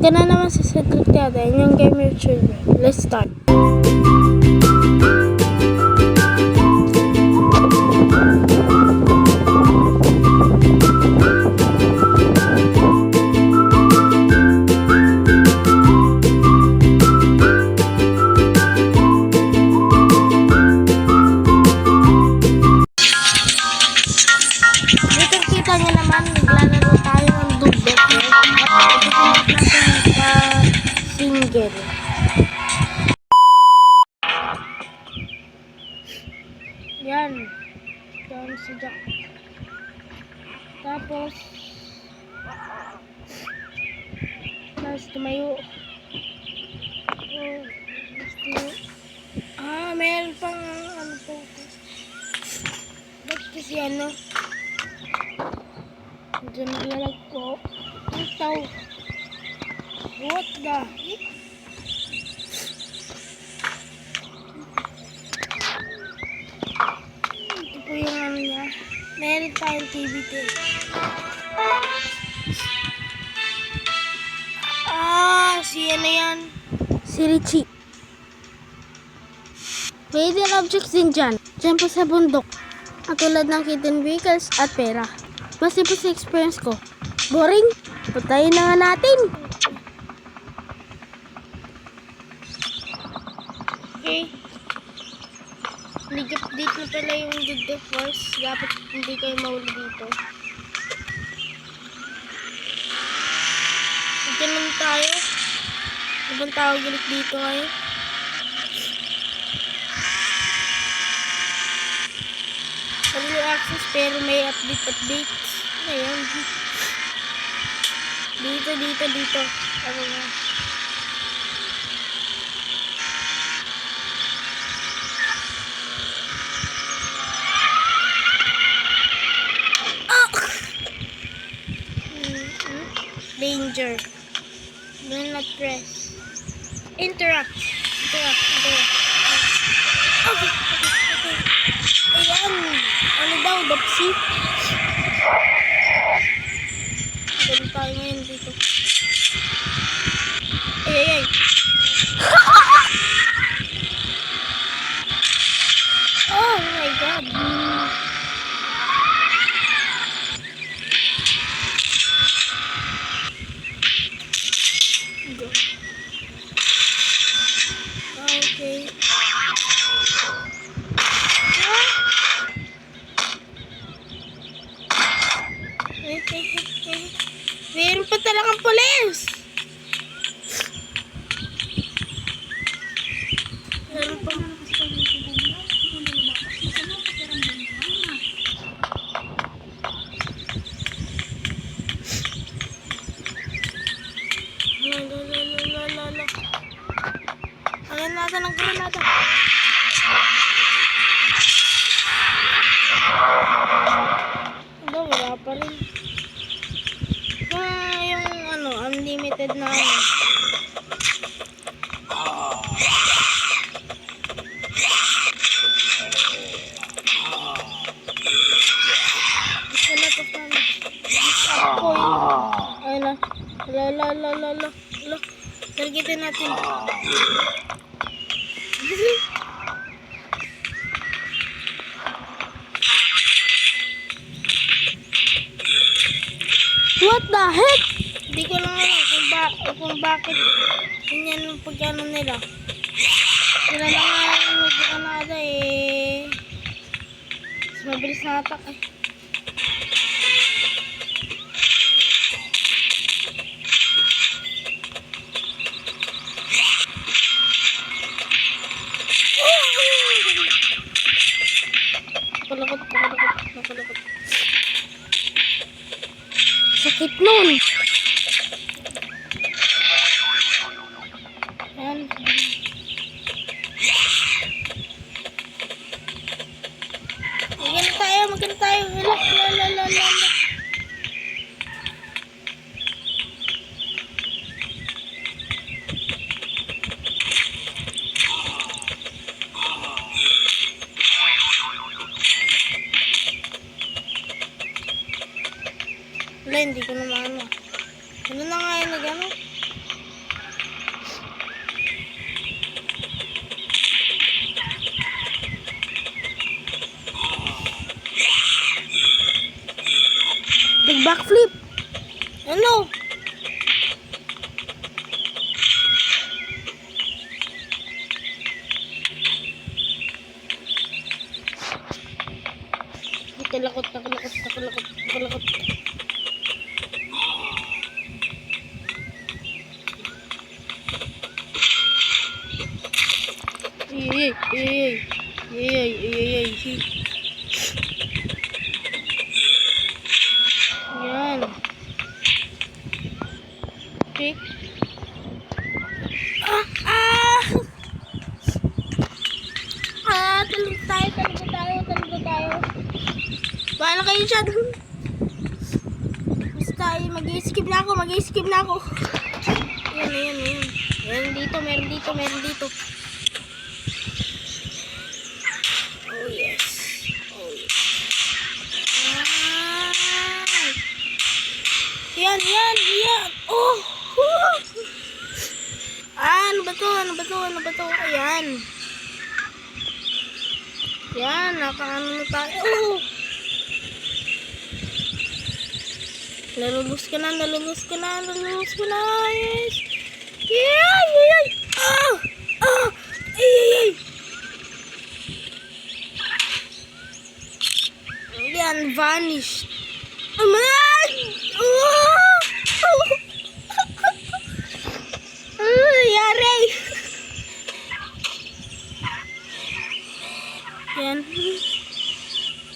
Ka na naman sa Cedric Dada, yung gamer children. Let's start. Tapos, tapos tumayo. Oh, tumayo. Ah, meron pang ano po. Ba't kasi ano? Diyan naglalagpo. Ang tao. What the heck? Ito po yung ano niya. Meron tayong TV din. Ah, si ano yan? Si Richie. May hidden objects din dyan. Dyan po sa bundok. Ang tulad ng hidden vehicles at pera. Base po sa experience ko. Boring? Patayin na nga natin. Okay. Ligip dito pala yung dugdog force. Dapat hindi kayo mahuli dito. Dito naman tayo. Ibang tawag ulit dito ngayon. Early access pero may update update. Ano? Dito, dito, dito. Ano nga? Danger. Do not press. Interact. Okay. Okay. Okay. Ayan. Ano daw, Dopsy? Ganun tayo ngayon dito. Ay, ay, ay. oh my God. Go. Okay. Ah! Wait, wait, wait, wait. Meron pa talagang pulis! Meron pa. La, la, la, la, la, la. Ayan natin ang granada. Ano, wala pa rin. Ah, yung ano, unlimited na ano. Gusto na to pa. Point. Ayun na. La la. La. Targetin natin. What the heck? Hindi ko lang alam kung, ba kung bakit ganyan yung pagkano nila. Sila na nga yung nagkakanada eh. Mas mabilis na atak eh. Sakit nun. Backflip. Ano? Bahala kayo dyan. Basta eh, mag-skip na ako, mag-skip na ako. Yan, yan, yan. Meron dito, meron dito, meron dito. Oh yes. Oh yes. Yan, yan, yan. Oh. Ah, ano ba to? Ano ba to? Ano ba to? Ayan. Yan, nakaano na tayo. Oh. Nalulus ka na, nalulus ka na, nalulus ka na. Yes. Yeah, ay, ay. Ah! Ah! Ay, ay, ay. Yan, vanished. Aman! Oh! Ano nangyari? Yan.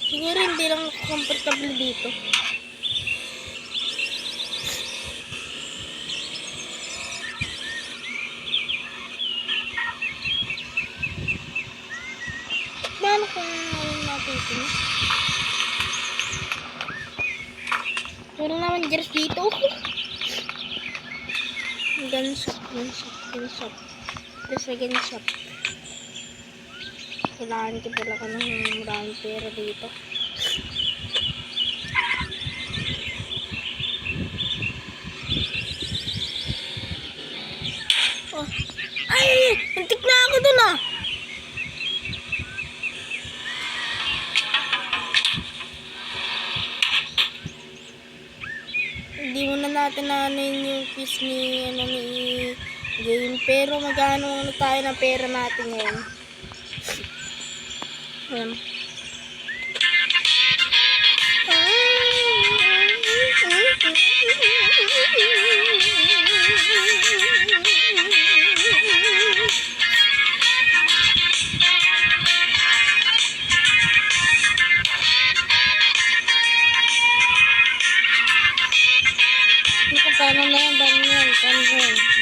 Siguro hindi lang ako comfortable dito. Paano kung ano natin ito? Meron naman gears dito. Gun shop, gun shop, gun shop. Tapos may gun shop. Kailangan ko pala ka ng maraming pera dito. Na natin nanin yung quiz ni, ano, ni game. Pero magkano ano tayo ng pera natin ngayon. Ayan. I'm a man, but I'm a man, but I'm a man.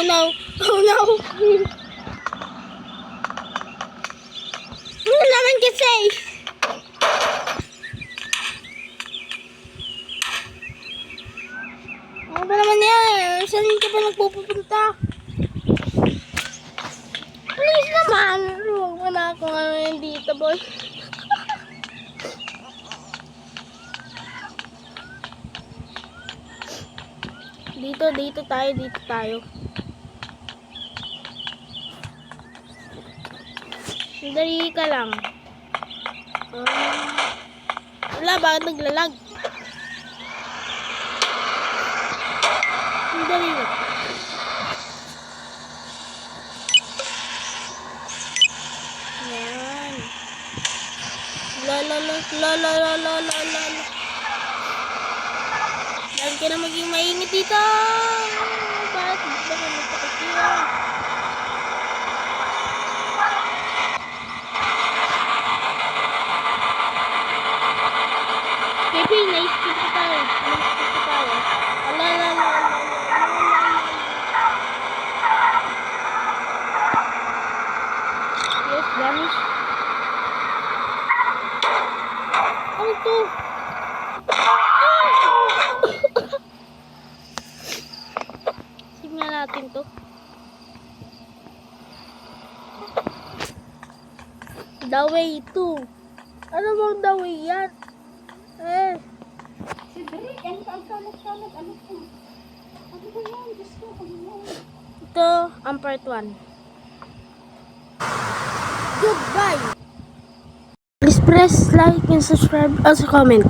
Oh no. Oh no. No. Ano naman kasi? Ano ba naman yan? Saan ka ba nagpupunta? Please naman. Huwag mo na akong ano dito, boy. Dito, dito tayo, dito tayo. Sandali ka lang. Ah, wala, bakit naglalag? Sandali lang. Yan. La la la la la la la la la la. Lagi ka na maging mainit dito. Bakit ba ka nagpakasiyan? Pepe, na-skip ko tayo. Na-skip ko tayo. Ala, ala, ala, ala, ala, ala, ala. Yes, vanish. Ano to? Tingnan natin to. The way to. Ano bang the way yan? Eh, Si Drake, ano ang kalat-kalat? Ano ka? Ano ba yan? Diyos ko, ano yan? ito ang part 1. Goodbye! Please press like and subscribe also comment.